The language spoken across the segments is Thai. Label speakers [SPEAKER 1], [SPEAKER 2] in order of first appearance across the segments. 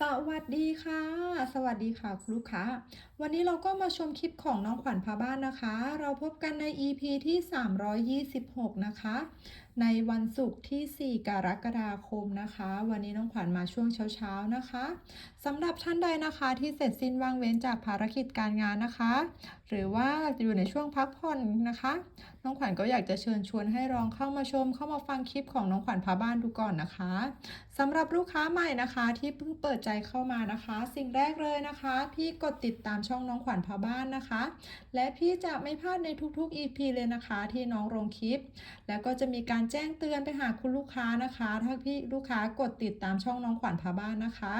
[SPEAKER 1] สวัสดีค่ะ สวัสดีค่ะคุณลูกค้า วันนี้เราก็มาชมคลิปของน้องขวัญพาบ้านนะคะ เราพบกันใน EP ที่ 326 นะคะ ในวันศุกร์ที่ 4 กรกฎาคมนะคะ วันนี้น้องขวัญมาช่วงเช้าๆนะคะสำหรับท่านใดนะคะที่เสร็จสิ้นว่างเว้นจากภารกิจการงานนะคะ หรือว่าอยู่ในช่วงพักผ่อนนะคะ น้องขวัญก็อยากจะเชิญชวนให้ลองเข้ามาชม เข้ามาฟังคลิปของน้องขวัญพาบ้านดูก่อนนะคะสำหรับลูกค้าใหม่นะคะที่เพิ่งเปิดใจเข้ามานะคะ สิ่งแรกเลยนะคะ พี่กดติดตามช่องน้องขวัญพาบ้านนะคะ และพี่จะไม่พลาดในทุกๆ EP เลยนะคะที่น้องลงคลิป แล้วก็จะมีการแจ้งเตือนไปหาคุณลูกค้านะคะ ถ้าพี่ลูกค้ากดติดตามช่องน้องขวัญพาบ้านนะคะ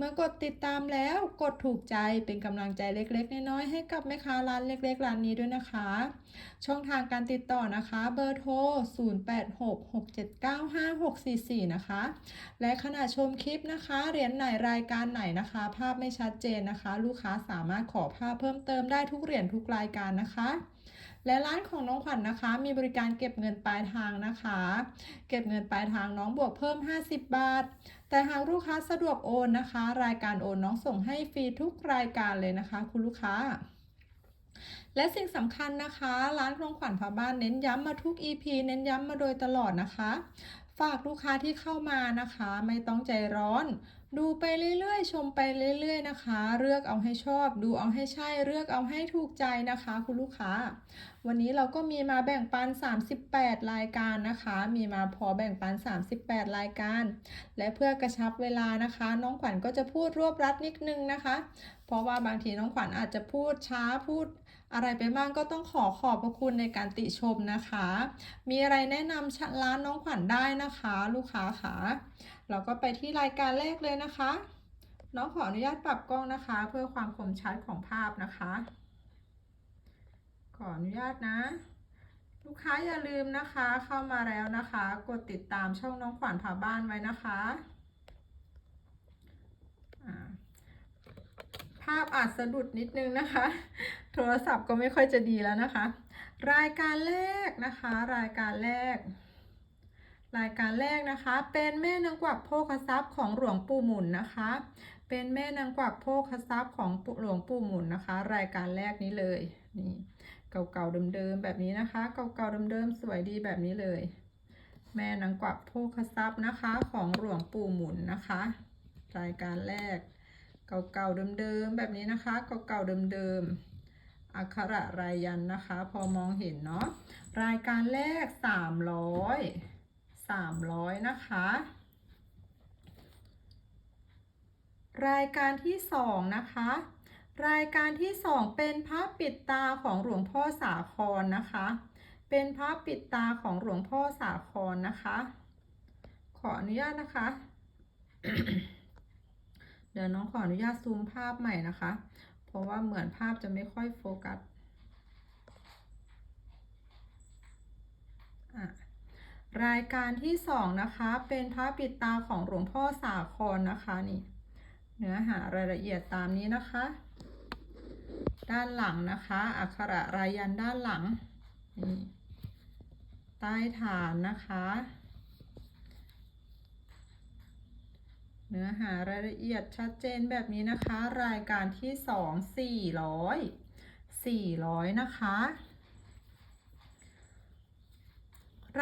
[SPEAKER 1] มื่อกดติดตามแล้วกดถูกใจเป็นกำลังใจเล็กๆ น้อยๆให้กับแม่ค้าร้านเล็ก ๆ ร้านนี้ด้วยนะคะ ช่องทางการติดต่อนะคะ เบอร์โทร 0866795644 นะคะ และขณะชมคลิปนะคะเหรียญไหนรายการไหนนะคะ ภาพไม่ชัดเจนนะคะ ลูกค้าสามารถขอภาพเพิ่มเติมได้ทุกเหรียญทุกรายการนะคะ และร้านของน้องขวัญนนะคะ มีบริการเก็บเงินปลายทางนะคะ เก็บเงินปลายทางน้องบวกเพิ่ม 50 บาท แต่หากลูกค้าสะดวกโอนนะคะ รายการโอนน้องส่งให้ฟรีทุกรายการเลยนะคะ คุณลูกค้าและสิ่งสำคัญนะคะ ร้านของขวัญพาบ้านเน้นย้ำมาทุก EP เน้นย้ำมาโดยตลอดนะคะ ฝากลูกค้าที่เข้ามานะคะ ไม่ต้องใจร้อน ดูไปเรื่อยๆ ชมไปเรื่อยๆนะคะ เลือกเอาให้ชอบ ดูเอาให้ใช่ เลือกเอาให้ถูกใจนะคะ คุณลูกค้า วันนี้เราก็มีมาแบ่งปัน 38 รายการนะคะ มีมาพอแบ่งปัน 38 รายการ และเพื่อกระชับเวลานะคะ น้องขวัญก็จะพูดรวบรัดนิดนึงนะคะ เพราะว่าบางทีน้องขวัญอาจจะพูดช้าพูดอะไรไปบ้างก็ต้องขอขอบพระคุณในการติชมนะคะ มีอะไรแนะนำร้านน้องขวัญได้นะคะ ลูกค้าค่ะ เราก็ไปที่รายการแรกเลยนะคะ น้องขออนุญาตปรับกล้องนะคะ เพื่อความคมชัดของภาพนะคะ ขออนุญาตนะ ลูกค้าอย่าลืมนะคะเข้ามาแล้วนะคะ กดติดตามช่องน้องขวัญพาบ้านไว้นะคะภาพอาจสะดุดนิดนึงนะคะ โทรศัพท์ก็ไม่ค่อยจะดีแล้วนะคะ รายการแรกนะคะ รายการแรก รายการแรกนะคะ เป็นแม่นางกวักโภคทรัพย์ของหลวงปู่หมุนนะคะ เป็นแม่นางกวักโภคทรัพย์ของหลวงปู่หมุนนะคะ รายการแรกนี้เลยนี่เก่าๆเดิมๆแบบนี้นะคะ เก่าๆเดิมๆสวยดีแบบนี้เลย แม่นางกวักโภคทรัพย์นะคะของหลวงปู่หมุนนะคะ รายการแรก เก่าๆเดิมๆแบบนี้นะคะ เก่าๆเดิมๆอักขระรายยันนะคะ พอมองเห็นเนาะรายการแรก 300 300นะคะ รายการที่สองนะคะ รายการที่สองเป็นพระปิดตาของหลวงพ่อสาครนะคะ เป็นพระปิดตาของหลวงพ่อสาครนะคะ ขออนุญาตนะคะ เดี๋ยวน้องขออนุญาตซูมภาพใหม่นะคะ เพราะว่าเหมือนภาพจะไม่ค่อยโฟกัสอะ รายการที่สองนะคะเป็นพระปิดตาของหลวงพ่อสาครนะคะนี่เนื้อหารายละเอียดตามนี้นะคะ ด้านหลังนะคะอักขระรายันด้านหลังนี่ใต้ฐานนะคะ เนื้อหารายละเอียดชัดเจนแบบนี้นะคะ รายการที่สองสี่ร้อยสี่ร้อยนะคะ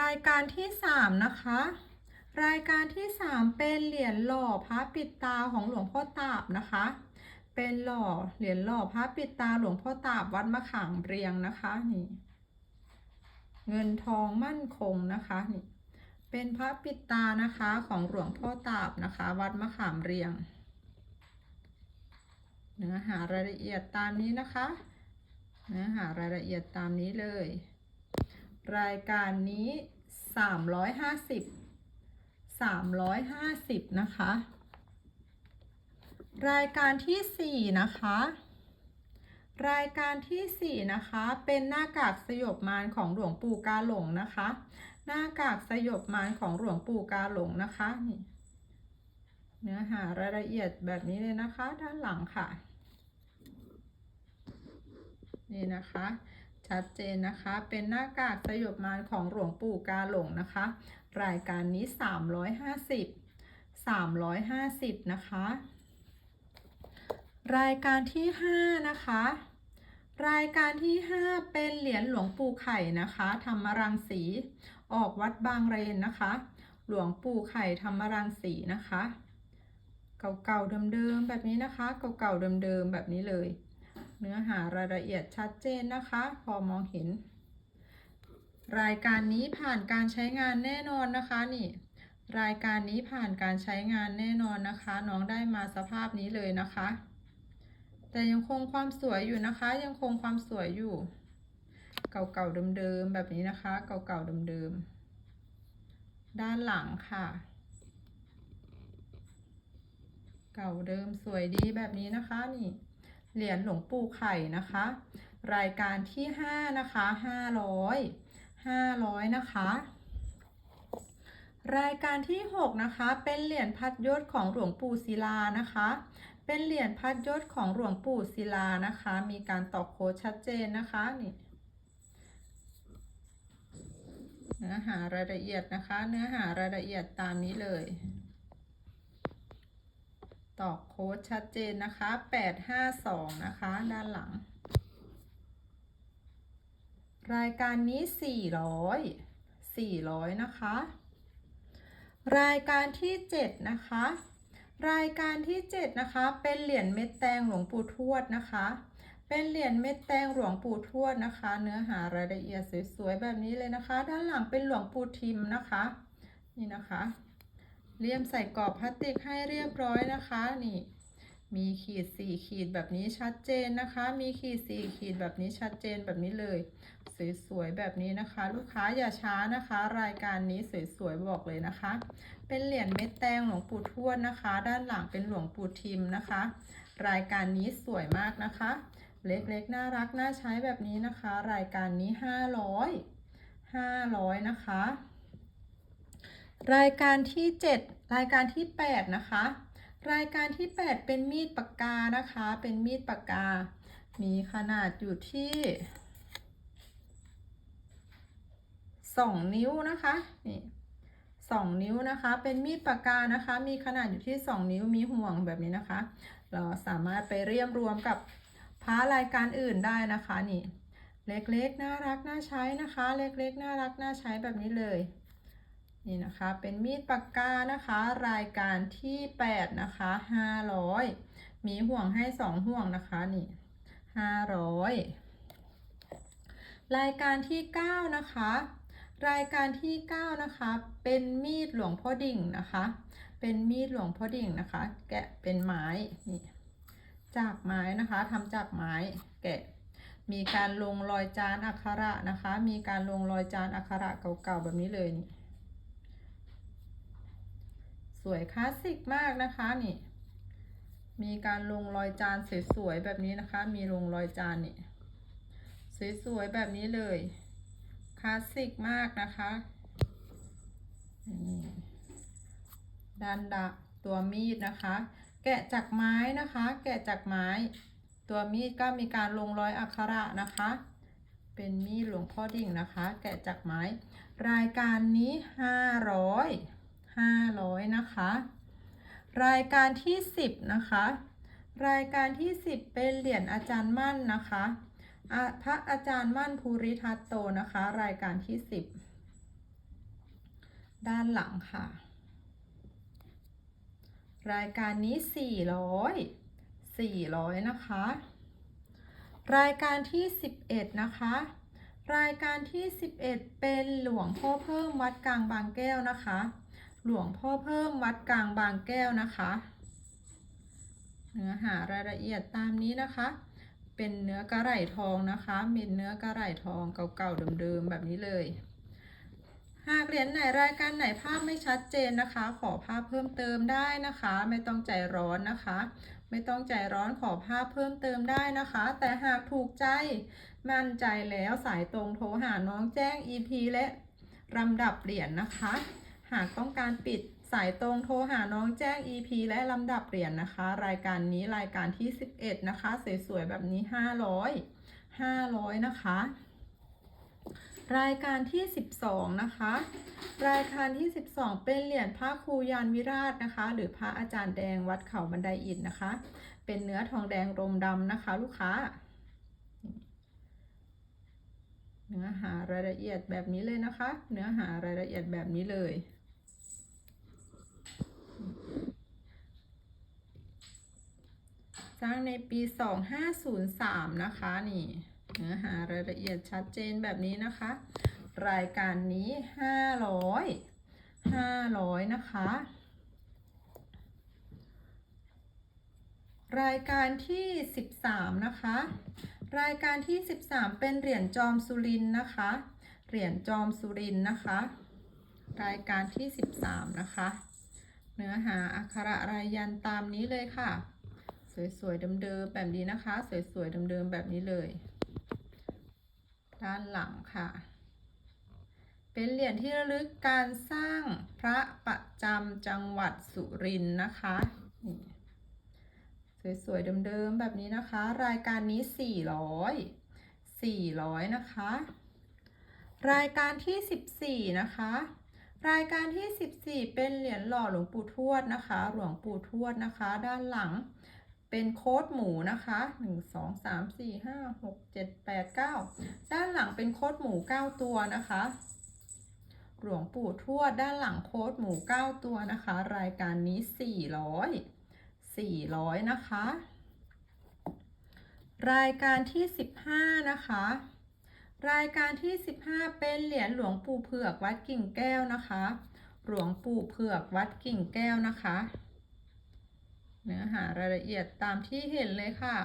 [SPEAKER 1] รายการที่สามนะคะ รายการที่สามเป็นเหรียญหล่อพระปิดตาของหลวงพ่อตาบนะคะ เป็นหล่อเหรียญหล่อพระปิดตาหลวงพ่อตาบวัดมะขามเรียงนะคะนี่เงินทองมั่นคงนะคะนี่เป็นพระปิดตานะคะของหลวงพ่อตาบนะคะ วัดมะขามเรียง เนื้อหารายละเอียดตามนี้นะคะ เนื้อหารายละเอียดตามนี้เลย รายการนี้ 350 350 นะคะ รายการที่ 4 นะคะ รายการที่ 4 นะคะ เป็นหน้ากากสยบมารของหลวงปู่กาหลงนะคะ หน้ากากสยบมารของหลวงปู่กาหลงนะคะนี่เนื้อหารายละเอียดแบบนี้เลยนะคะ ด้านหลังค่ะ นี่นะคะ ชัดเจนนะคะ เป็นหน้ากากสยบมารของหลวงปู่กาหลงนะคะ รายการนี้ 350 350 นะคะ รายการที่ห้านะคะ รายการที่ห้าเป็นเหรียญหลวงปู่ไข่นะคะ ธรรมรังสี ออกวัดบางเรนนะคะ หลวงปู่ไข่ธรรมรังสีนะคะ เก่าๆเดิมๆแบบนี้นะคะ เก่าๆเดิมๆแบบนี้เลย เนื้อหารายละเอียดชัดเจนนะคะ พอมองเห็น รายการนี้ผ่านการใช้งานแน่นอนนะคะนี่ รายการนี้ผ่านการใช้งานแน่นอนนะคะ น้องได้มาสภาพนี้เลยนะคะ แต่ยังคงความสวยอยู่นะคะ ยังคงความสวยอยู่ เก่าๆเดิมๆแบบนี้นะคะ เก่าๆเดิมๆด้านหลังค่ะเก่าเดิมสวยดีแบบนี้นะคะนี่ เหรียญหลวงปู่ไข่นะคะ รายการที่ห้านะคะห้าร้อยห้าร้อยนะคะรายการที่หกนะคะ เป็นเหรียญพัดยศของหลวงปู่ศิลานะคะ เป็นเหรียญพัดยศของหลวงปู่ศิลานะคะ มีการตอกโค้ดชัดเจนนะคะนี่เนื้อหารายละเอียดนะคะ เนื้อหารายละเอียดตามนี้เลย ตอกโค้ดชัดเจนนะคะ852นะคะ ด้านหลัง รายการนี้400 400นะคะ รายการที่7นะคะ รายการที่7นะคะ เป็นเหรียญเม็ดแตงหลวงปู่ทวดนะคะเป็นเหรียญเม็ดแตงหลวงปู่ทวดนะคะ เนื้อหารายละเอียดสวยๆแบบนี้เลยนะคะ ด้านหลังเป็นหลวงปู่ทิมนะคะ นี่นะคะ เลี่ยมใส่กรอบพลาสติกให้เรียบร้อยนะคะนี่ มีขีดสี่ขีดแบบนี้ชัดเจนนะคะ มีขีดสี่ขีดแบบนี้ชัดเจนแบบนี้เลยสวยๆแบบนี้นะคะ ลูกค้าอย่าช้านะคะ รายการนี้สวยๆบอกเลยนะคะ เป็นเหรียญเม็ดแตงหลวงปู่ทวดนะคะ ด้านหลังเป็นหลวงปู่ทิมนะคะ รายการนี้สวยมากนะคะ เล็กๆน่ารักน่าใช้แบบนี้นะคะ รายการนี้ 500 500นะคะ รายการที่ 7 รายการที่ 8 นะคะ รายการที่ 8 เป็นมีดปากกานะคะ เป็นมีดปากกา มีขนาดอยู่ที่ 2 นิ้วนะคะนี่2นิ้วนะคะ เป็นมีดปากกานะคะ มีขนาดอยู่ที่ 2 นิ้วมีห่วงแบบนี้นะคะ เราสามารถไปเรียมรวมกับพระรายการอื่นได้นะคะนี่ เล็กๆน่ารักน่าใช้นะคะ เล็กๆน่ารักน่าใช้แบบนี้เลย นี่นะคะเป็นมีดปากกานะคะรายการที่ 8 นะคะ500 มีห่วงให้ 2 ห่วงนะคะนี่500 รายการที่ 9 นะคะ รายการที่ 9 นะคะ เป็นมีดหลวงพ่อดิ่งนะคะ เป็นมีดหลวงพ่อดิ่งนะคะ แกะเป็นไม้นี่จากไม้นะคะทำจากไม้แกะมีการลงรอยจานอักขระนะคะ มีการลงรอยจานอักขระเก่าๆแบบนี้เลยนี่ สวยคลาสสิกมากนะคะนี่ มีการลงรอยจานสวยๆแบบนี้นะคะ มีลงรอยจานนี่สวยๆแบบนี้เลยคลาสสิกมากนะคะนี่ด้านดะตัวมีดนะคะ แกะจากไม้นะคะ แกะจากไม้ ตัวมีดก็มีการลงรอยอักขระนะคะ เป็นมีดหลวงพ่อดิ่งนะคะ แกะจากไม้ รายการนี้500 500 นะคะ รายการที่ 10 นะคะ รายการที่ 10 เป็นเหรียญอาจารย์มั่นนะคะ พระอาจารย์มั่นภูริทัตโตนะคะ รายการที่ 10 ด้านหลังค่ะ รายการนี้ 400 400 นะคะ รายการที่ 11 นะคะรายการที่ 11 เป็นหลวงพ่อเพิ่มวัดกลางบางแก้วนะคะ หลวงพ่อเพิ่มวัดกลางบางแก้วนะคะ เนื้อหารายละเอียดตามนี้นะคะ เป็นเนื้อกระไหล่ทองนะคะเป็นเนื้อกระไหล่ทองเก่าๆเดิมๆแบบนี้เลย หากเหรียญไหนรายการไหนภาพไม่ชัดเจนนะคะ ขอภาพเพิ่มเติมได้นะคะ ไม่ต้องใจร้อนนะคะ ไม่ต้องใจร้อนขอภาพเพิ่มเติมได้นะคะ แต่หากถูกใจมั่นใจแล้วสายตรงโทรหาน้องแจ้ง EP และลำดับเหรียญนะคะ หากต้องการปิดสายตรงโทรหาน้องแจ้ง EP และลำดับเหรียญนะคะ รายการนี้รายการที่ 11 นะคะ สวยๆ แบบนี้ 500 500 นะคะ รายการที่ 12 นะคะ รายการที่ 12 เป็นเหรียญพระครูยานวิราชนะคะ หรือพระอาจารย์แดงวัดเขาบันไดอิฐนะคะ เป็นเนื้อทองแดงรมดำนะคะ ลูกค้าเนื้อหารายละเอียดแบบนี้เลยนะคะ เนื้อหารายละเอียดแบบนี้เลย สร้างในปี 2503 นะคะ นี่เนื้อหารายละเอียดชัดเจนแบบนี้นะคะ รายการนี้ 500 500 นะคะ รายการที่ 13 นะคะ รายการที่ 13 เป็นเหรียญจอมสุรินนะคะ เหรียญจอมสุรินนะคะ รายการที่ 13 นะคะ เนื้อหาอักขระรายยันตามนี้เลยค่ะ สวยๆเดิมๆแบบนี้นะคะ สวยๆเดิมๆแบบนี้เลย ด้านหลังค่ะ เป็นเหรียญที่ระลึกการสร้างพระประจำจังหวัดสุรินทร์นะคะสวยๆเดิมๆแบบนี้นะคะ รายการนี้ 400 400 นะคะ รายการที่ 14 นะคะ รายการที่ 14 เป็นเหรียญหล่อหลวงปู่ทวดนะคะ หลวงปู่ทวดนะคะ ด้านหลังเป็นโค้ดหมูนะคะ 1 2 3 4 5 6 7 8 9 ด้านหลังเป็นโค้ดหมู 9 ตัวนะคะ หลวงปู่ทวดด้านหลังโค้ดหมู 9 ตัวนะคะ รายการนี้ 400 400 นะคะ รายการที่ 15 นะคะ รายการที่ 15 เป็นเหรียญหลวงปู่เผือกวัดกิ่งแก้วนะคะ หลวงปู่เผือกวัดกิ่งแก้วนะคะ เนื้อหารายละเอียดตามที่เห็นเลยค่ะ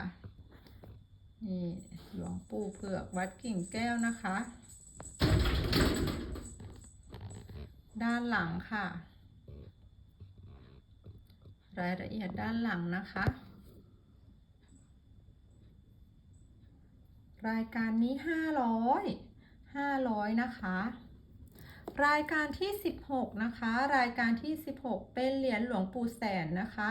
[SPEAKER 1] นี่หลวงปู่เผือกวัดกิ่งแก้วนะคะ ด้านหลังค่ะ รายละเอียดด้านหลังนะคะ รายการนี้ 500 500 นะคะ รายการที่ 16 นะคะ รายการที่ 16 เป็นเหรียญหลวงปู่แสนนะคะ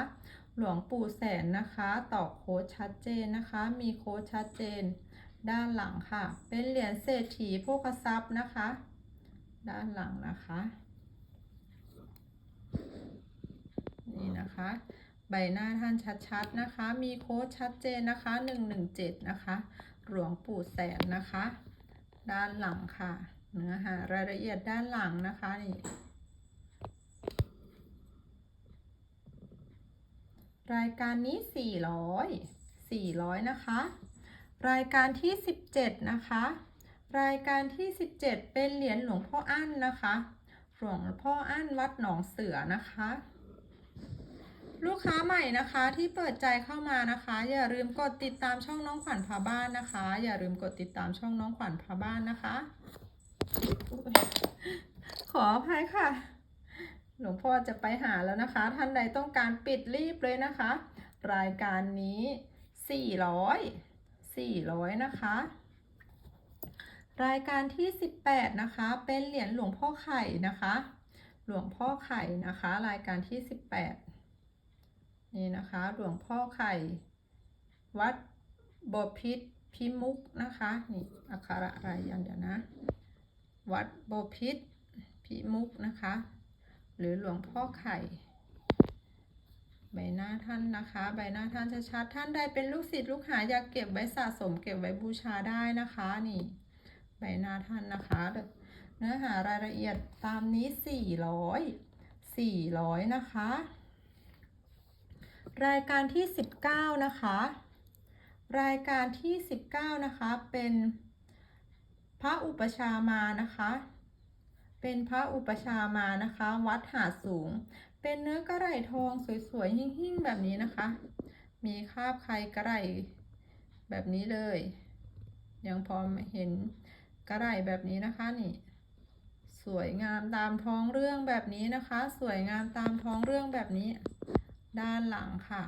[SPEAKER 1] หลวงปู่แสนนะคะต่อโค้ดชัดเจนนะคะ มีโค้ดชัดเจน ด้านหลังค่ะ เป็นเหรียญเศรษฐีโภคทรัพย์นะคะ ด้านหลังนะคะนี่นะคะใบหน้าท่านชัดๆนะคะ มีโค้ดชัดเจนนะคะ 117 นะคะ หลวงปู่แสนนะคะ ด้านหลังค่ะ เนื้อหารายละเอียดด้านหลังนะคะนี่รายการนี้ 400 400 นะคะ รายการที่ 17 นะคะ รายการที่ 17 เป็นเหรียญหลวงพ่ออั้นนะคะ หลวงพ่ออั้นวัดหนองเสือนะคะ ลูกค้าใหม่นะคะที่เปิดใจเข้ามานะคะ อย่าลืมกดติดตามช่องน้องขวัญพาบ้านนะคะ อย่าลืมกดติดตามช่องน้องขวัญพาบ้านนะคะอขออภัยค่ะ หลวงพ่อจะไปหาแล้วนะคะ ท่านใดต้องการปิดรีบเลยนะคะ รายการนี้400 400นะคะ รายการที่ 18 นะคะ เป็นเหรียญหลวงพ่อไข่นะคะ หลวงพ่อไข่นะคะ รายการที่ 18 นี่นะคะหลวงพ่อไข่ วัดบพิษพิมุกนะคะนี่อักขระอะไรยันเดี๋ยวนะ วัดบพิษพิมุกนะคะ หรือหลวงพ่อไข่ใบหน้าท่านนะคะ ใบหน้าท่านชัดๆท่านใดเป็นลูกศิษย์ลูกหาอยากเก็บไว้สะสมเก็บไว้บูชาได้นะคะนี่ ใบหน้าท่านนะคะ เนื้อหารายละเอียดตามนี้ 400 400 นะคะ รายการที่ 19 นะคะ รายการที่ 19 นะคะ เป็นพระอุปชามานะคะ เป็นพระอุปชามานะคะ วัดหาสูง เป็นเนื้อกระไหลทองสวยๆหิ่งๆ แบบนี้นะคะ มีคาบไข่กระไหลแบบนี้เลย ยังพอเห็นกระไหลแบบนี้นะคะนี่ สวยงามตามท้องเรื่องแบบนี้นะคะ สวยงามตามท้องเรื่องแบบนี้ ด้านหลังค่ะ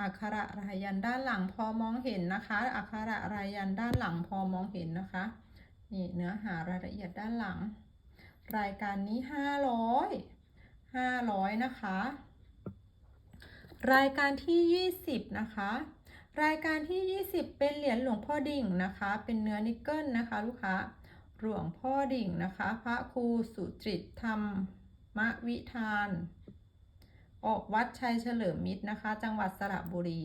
[SPEAKER 1] อักขระรายยันด้านหลังพอมองเห็นนะคะ อักขระรายยันด้านหลังพอมองเห็นนะคะ นี่เนื้อหารายละเอียดด้านหลัง รายการนี้500 500นะคะ รายการที่20นะคะ รายการที่20เป็นเหรียญหลวงพ่อดิ่งนะคะ เป็นเนื้อนิกเกิลนะคะ ลูกค้าหลวงพ่อดิ่งนะคะ พระครูสุจิตธรรมวิธาน วัดชัยเฉลิมมิตรนะคะ จังหวัดสระบุรี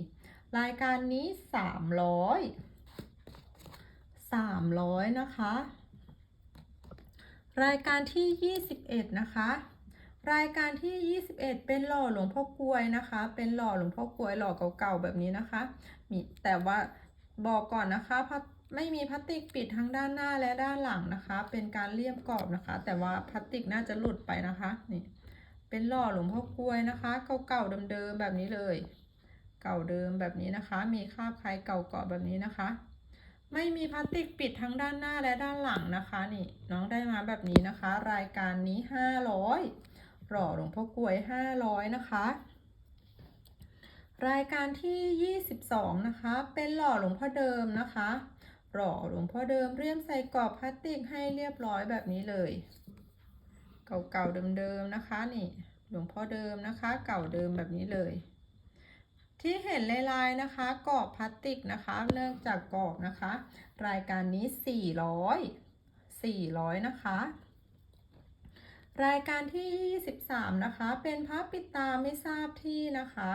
[SPEAKER 1] รายการนี้สามร้อยสามร้อยนะคะ รายการที่ยี่สิบเอ็ดนะคะ รายการที่ 21 เป็นหล่อหลวงพ่อกลวยนะคะ เป็นหล่อหลวงพ่อกลวยหล่อเก่าๆแบบนี้นะคะ มีแต่ว่าบอกก่อนนะคะพลาไม่มีพลาสติกปิดทั้งด้านหน้าและด้านหลังนะคะ เป็นการเลี่ยมกรอบนะคะ แต่ว่าพลาสติกน่าจะหลุดไปนะคะ นี่ เป็นหล่อหลวงพ่อกล้วยนะคะ เก่าๆเดิมๆแบบนี้เลย เก่าเดิมแบบนี้นะคะ มีคราบคล้ายเก่าเกาะแบบนี้นะคะ ไม่มีพลาสติกปิดทั้งด้านหน้าและด้านหลังนะคะนี่น้องได้มาแบบนี้นะคะ รายการนี้500หล่อหลวงพ่อกล้วย500นะคะรายการที่ 22 นะคะ เป็นหล่อหลวงพ่อเดิมนะคะ หล่อหลวงพ่อเดิมเรียมใส่กรอบพลาสติกให้เรียบร้อยแบบนี้เลย เก่าๆเดิมๆนะคะนี่หลวงพ่อเดิมนะคะ เก่าเดิมแบบนี้เลย ที่เห็นลายๆนะคะกรอบพลาสติกนะคะเนื่องจากกรอบนะคะ รายการนี้ 400 400 นะคะ รายการที่ 23 นะคะ เป็นพระปิดตาไม่ทราบที่นะคะ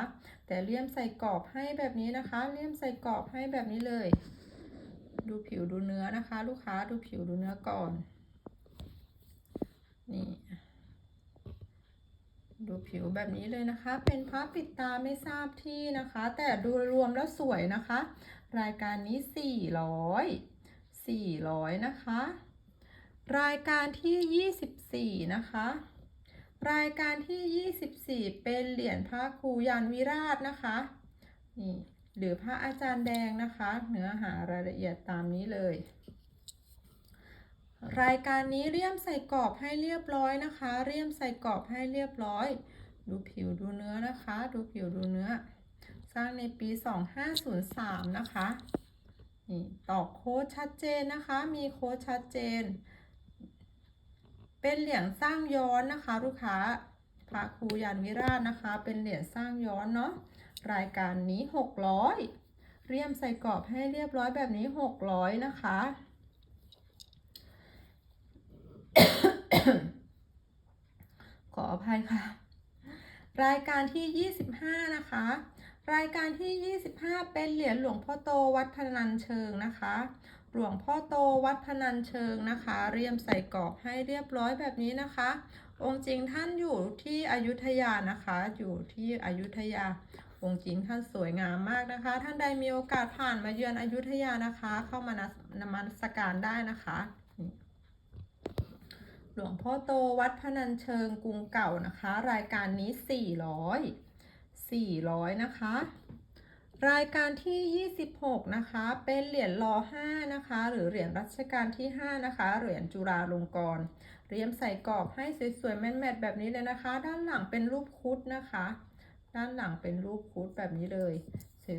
[SPEAKER 1] แต่เลี่ยมใส่กรอบให้แบบนี้นะคะ เลี่ยมใส่กรอบให้แบบนี้เลย ดูผิวดูเนื้อนะคะ ลูกค้าดูผิวดูเนื้อก่อน นี่ดูผิวแบบนี้เลยนะคะ เป็นพระปิดตาไม่ทราบที่นะคะ แต่ดูรวมแล้วสวยนะคะ รายการนี้ 400 400 นะคะ รายการที่ 24 นะคะ รายการที่ 24 เป็นเหรียญพระครูยานวิราชนะคะ นี่หรือพระอาจารย์แดงนะคะ เนื้อหารายละเอียดตามนี้เลย รายการนี้เรียมใส่กรอบให้เรียบร้อยนะคะ เรียมใส่กรอบให้เรียบร้อย ดูผิวดูเนื้อนะคะ ดูผิวดูเนื้อ สร้างในปี 2503 นะคะนี่ตอกโค้ดชัดเจนนะคะ มีโค้ดชัดเจน เป็นเหรียญสร้างย้อนนะคะ ลูกค้าพระครูยานวิราชนะคะ เป็นเหรียญสร้างย้อนเนาะรายการนี้ 600 เรียมใส่กรอบให้เรียบร้อยแบบนี้ 600 นะคะ ขออภัยค่ะ รายการที่ 25 นะคะ รายการที่ 25 เป็นเหรียญหลวงพ่อโตวัดพนัญเชิงนะคะ หลวงพ่อโตวัดพนัญเชิงนะคะ เรียมใส่กรอบให้เรียบร้อยแบบนี้นะคะ องค์จริงท่านอยู่ที่อยุธยานะคะ อยู่ที่อยุธยาองค์จริงท่านสวยงามมากนะคะ ท่านใดมีโอกาสผ่านมาเยือนอยุธยานะคะ เข้ามานมัสการได้นะคะ หลวงพ่อโตวัดพนัญเชิงกรุงเก่านะคะ รายการนี้ 400 400 นะคะ รายการที่ 26 นะคะ เป็นเหรียญรอ5นะคะ หรือเหรียญรัชกาลที่ 5 นะคะ เหรียญจุฬาลงกรณ์เรียมใส่กรอบให้สวยๆแม่นๆแบบนี้เลยนะคะ ด้านหลังเป็นรูปคุดนะคะ ด้านหลังเป็นรูปคุดแบบนี้เลย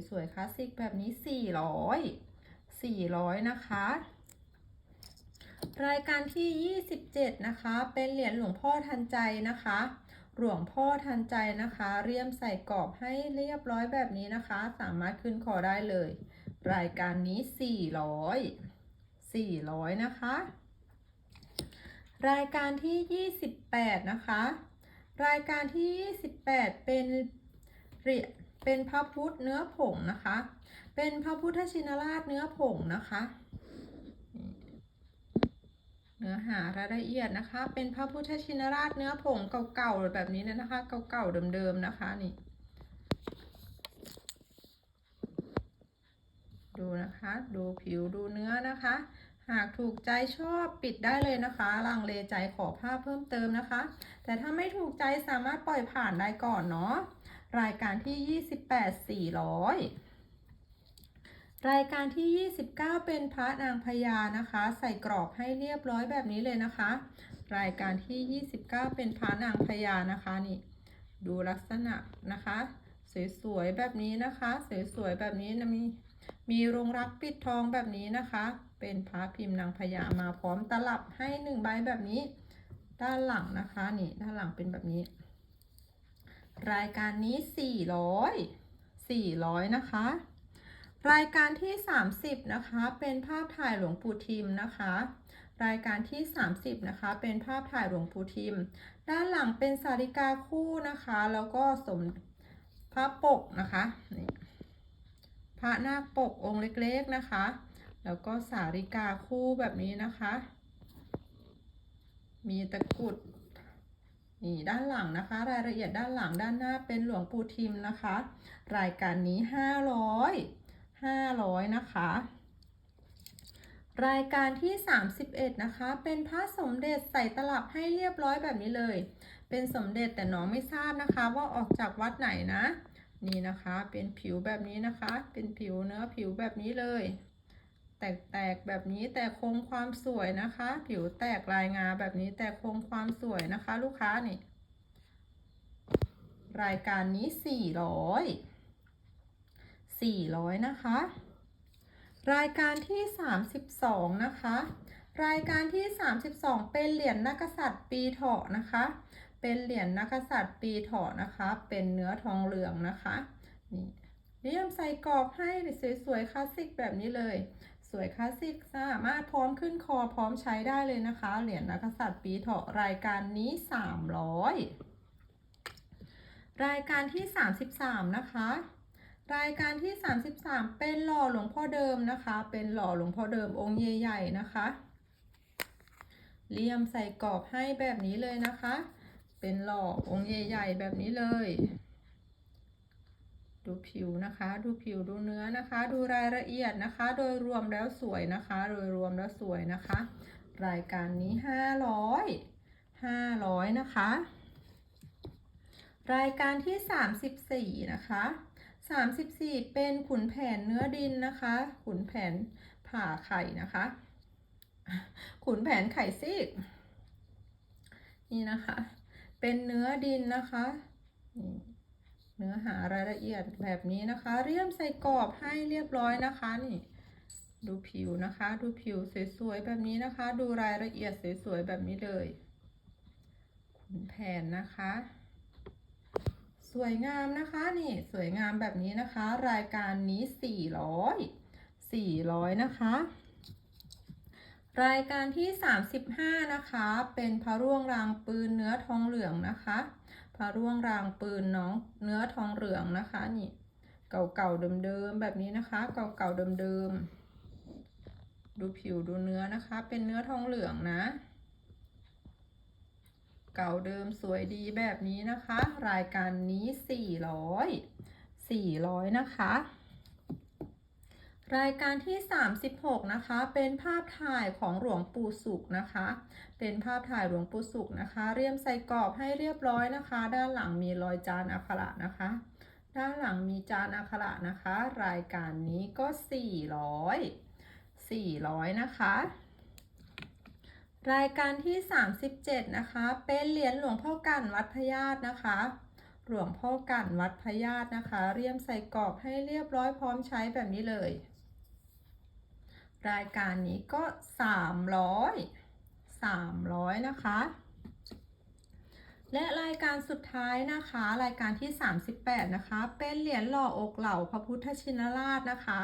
[SPEAKER 1] สวยๆคลาสสิกแบบนี้ 400 400 นะคะ รายการที่ 27 นะคะ เป็นเหรียญหลวงพ่อทันใจนะคะ หลวงพ่อทันใจนะคะ เรียมใส่กรอบให้เรียบร้อยแบบนี้นะคะ สามารถขึ้นคอได้เลย รายการนี้ 400 400 นะคะ รายการที่ 28 นะคะ รายการที่ 28 เป็นเหรียญเป็นพระพุทธเนื้อผงนะคะ เป็นพระพุทธชินราชเนื้อผงนะคะ เนื้อหารายละเอียดนะคะ เป็นพระพุทธชินราชเนื้อผงเก่าๆแบบนี้นะคะ เก่าๆเดิมๆนะคะนี่ ดูนะคะ ดูผิวดูเนื้อนะคะ หากถูกใจชอบปิดได้เลยนะคะ ลังเลใจขอภาพเพิ่มเติมนะคะ แต่ถ้าไม่ถูกใจสามารถปล่อยผ่านได้ก่อนเนาะ รายการที่ 28 400 รายการที่ 29 เป็นพระนางพญานะคะ ใส่กรอบให้เรียบร้อยแบบนี้เลยนะคะ รายการที่ 29 เป็นพระนางพญานะคะนี่ ดูลักษณะนะคะ สวยๆแบบนี้นะคะ สวยๆแบบนี้นะมีมีรงรักปิดทองแบบนี้นะคะ เป็นพระพิมพ์นางพญามาพร้อมตลับให้หนึ่งใบแบบนี้ ด้านหลังนะคะนี่ด้านหลังเป็นแบบนี้ รายการนี้ 400 400 นะคะ รายการที่ 30 นะคะเป็นภาพถ่ายหลวงปู่ทิมนะคะ รายการที่ 30 นะคะ เป็นภาพถ่ายหลวงปู่ทิม ด้านหลังเป็นสาริกาคู่นะคะ แล้วก็สมพระปกนะคะพระนาคปกองค์เล็กๆนะคะ แล้วก็สาริกาคู่แบบนี้นะคะ มีตะกุดนี่ด้านหลังนะคะ รายละเอียดด้านหลังด้านหน้าเป็นหลวงปู่ทิมนะคะ รายการนี้ 500 500 นะคะ รายการที่ 31 นะคะ เป็นพระสมเด็จใส่ตลับให้เรียบร้อยแบบนี้เลย เป็นสมเด็จแต่น้องไม่ทราบนะคะ ว่าออกจากวัดไหนนะ นี่นะคะ เป็นผิวแบบนี้นะคะ เป็นผิวเนื้อผิวแบบนี้เลย แตกๆแบบนี้แต่คงความสวยนะคะ ผิวแตกลายงาแบบนี้แต่คงความสวยนะคะ ลูกค้านี่ รายการนี้ 400 400 นะคะ รายการที่ 32 นะคะ รายการที่ 32 เป็นเหรียญนักษัตริย์ปีเถาะนะคะ เป็นเหรียญนักษัตริย์ปีเถาะนะคะ เป็นเนื้อทองเหลืองนะคะนี่นิยมใส่กรอบให้สวยๆคลาสสิกแบบนี้เลย สวยคลาสสิกสามารถพร้อมขึ้นคอพร้อมใช้ได้เลยนะคะ เหรียญนักกษัตริย์ปีเถาะรายการนี้ 300 รายการที่ 33 นะคะ รายการที่ 33 เป็นหล่อหลวงพ่อเดิมนะคะ เป็นหล่อหลวงพ่อเดิมองค์ใหญ่ๆนะคะเลี่ยมใส่กรอบให้แบบนี้เลยนะคะ เป็นหล่อองค์ใหญ่ๆแบบนี้เลย ดูผิวนะคะ ดูผิวดูเนื้อนะคะ ดูรายละเอียดนะคะ โดยรวมแล้วสวยนะคะ โดยรวมแล้วสวยนะคะ รายการนี้500 500นะคะ รายการที่34นะคะ 34 เป็นขุนแผนเนื้อดินนะคะ ขุนแผนผ่าไข่นะคะ ขุนแผนไข่ซีก นี่นะคะ เป็นเนื้อดินนะคะเนื้อหารายละเอียดแบบนี้นะคะ เรียมใส่กรอบให้เรียบร้อยนะคะนี่ ดูผิวนะคะ ดูผิวสวยๆแบบนี้นะคะ ดูรายละเอียดสวยๆแบบนี้เลย ขุนแผนนะคะ สวยงามนะคะนี่สวยงามแบบนี้นะคะ รายการนี้400 400นะคะ รายการที่35นะคะ เป็นพระร่วงรางปืนเนื้อทองเหลืองนะคะพระร่วงรางปืนน้องเนื้อทองเหลืองนะคะนี่เก่าๆเดิมๆแบบนี้นะคะ เก่าๆเดิมๆดูผิวดูเนื้อนะคะ เป็นเนื้อทองเหลืองนะ เก่าเดิมสวยดีแบบนี้นะคะ รายการนี้ 400 400 นะคะ รายการที่ 36 นะคะ เป็นภาพถ่ายของหลวงปู่สุขนะคะ เป็นภาพถ่ายหลวงปู่สุขนะคะ เรียมใส่กรอบให้เรียบร้อยนะคะ ด้านหลังมีรอยจานอักขระนะคะ ด้านหลังมีจานอักขระนะคะ รายการนี้ก็ 400 400 นะคะ รายการที่ 37 นะคะ เป็นเหรียญหลวงพ่อกันวัดพญาตนะคะ หลวงพ่อกันวัดพญาตนะคะ เรียมใส่กรอบให้เรียบร้อยพร้อมใช้แบบนี้เลย รายการนี้ก็ 300 300 นะคะ และรายการสุดท้ายนะคะ รายการที่ 38 นะคะ เป็นเหรียญหล่ออกเหล่าพระพุทธชินราชนะคะ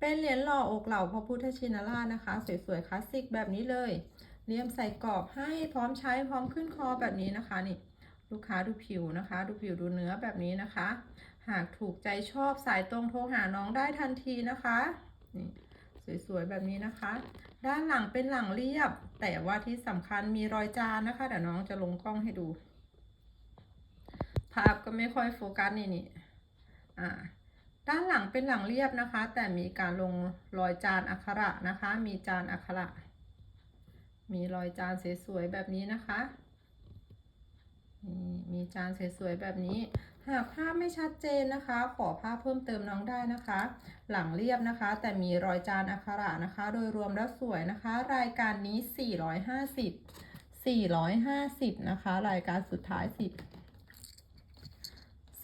[SPEAKER 1] เป็นเหรียญหล่ออกเหล่าพระพุทธชินราชนะคะ สวยๆคลาสสิกแบบนี้เลย เรียมใส่กรอบให้พร้อมใช้พร้อมขึ้นคอแบบนี้นะคะนี่ลูกค้าดูผิวนะคะ ดูผิวดูเนื้อแบบนี้นะคะ หากถูกใจชอบสายตรงโทรหาน้องได้ทันทีนะคะนี่สวยๆแบบนี้นะคะ ด้านหลังเป็นหลังเรียบ แต่ว่าที่สำคัญมีรอยจานนะคะเดี๋ยวน้องจะลงกล้องให้ดู ภาพก็ไม่ค่อยโฟกัสนี่นี่อ่าด้านหลังเป็นหลังเรียบนะคะ แต่มีการลงรอยจานอักขระนะคะ มีจานอักขระ มีรอยจานสวยๆแบบนี้นะคะนี่มีจานสวยๆแบบนี้ หากภาพไม่ชัดเจนนะคะ ขอภาพเพิ่มเติมน้องได้นะคะ หลังเรียบนะคะ แต่มีรอยจานอักขระนะคะ โดยรวมแล้วสวยนะคะ รายการนี้ 450 450 นะคะ รายการสุดท้าย10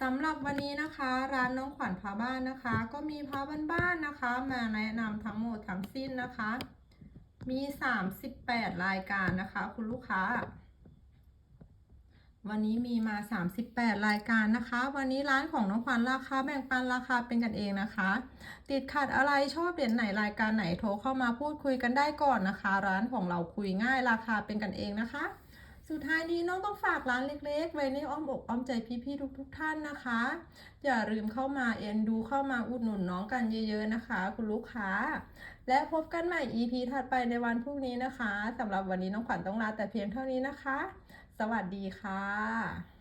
[SPEAKER 1] สำหรับวันนี้นะคะ ร้านน้องขวัญพาบ้านนะคะ ก็มีพาบ้านๆนะคะ มาแนะนำทั้งหมดทั้งสิ้นนะคะ มี 38 รายการนะคะ คุณลูกค้า วันนี้มีมา 38 รายการนะคะ วันนี้ร้านของน้องขวัญราคาแบ่งปันราคาเป็นกันเองนะคะ ติดขัดอะไรชอบเหรียญไหนรายการไหนโทรเข้ามาพูดคุยกันได้ก่อนนะคะ ร้านของเราคุยง่ายราคาเป็นกันเองนะคะ สุดท้ายนี้น้องต้องฝากร้านเล็กๆ ไว้ในอ้อมอกอ้อมใจพี่ๆทุก ๆ ท่านนะคะ อย่าลืมเข้ามาเอ็นดูเข้ามาอุดหนุนน้องกันเยอะ ๆนะคะ คุณลูกค้า และพบกันใหม่ EP ถัดไปในวันพรุ่งนี้นะคะสำหรับวันนี้น้องขวัญต้องลาแต่เพียงเท่านี้นะคะ สวัสดีค่ะ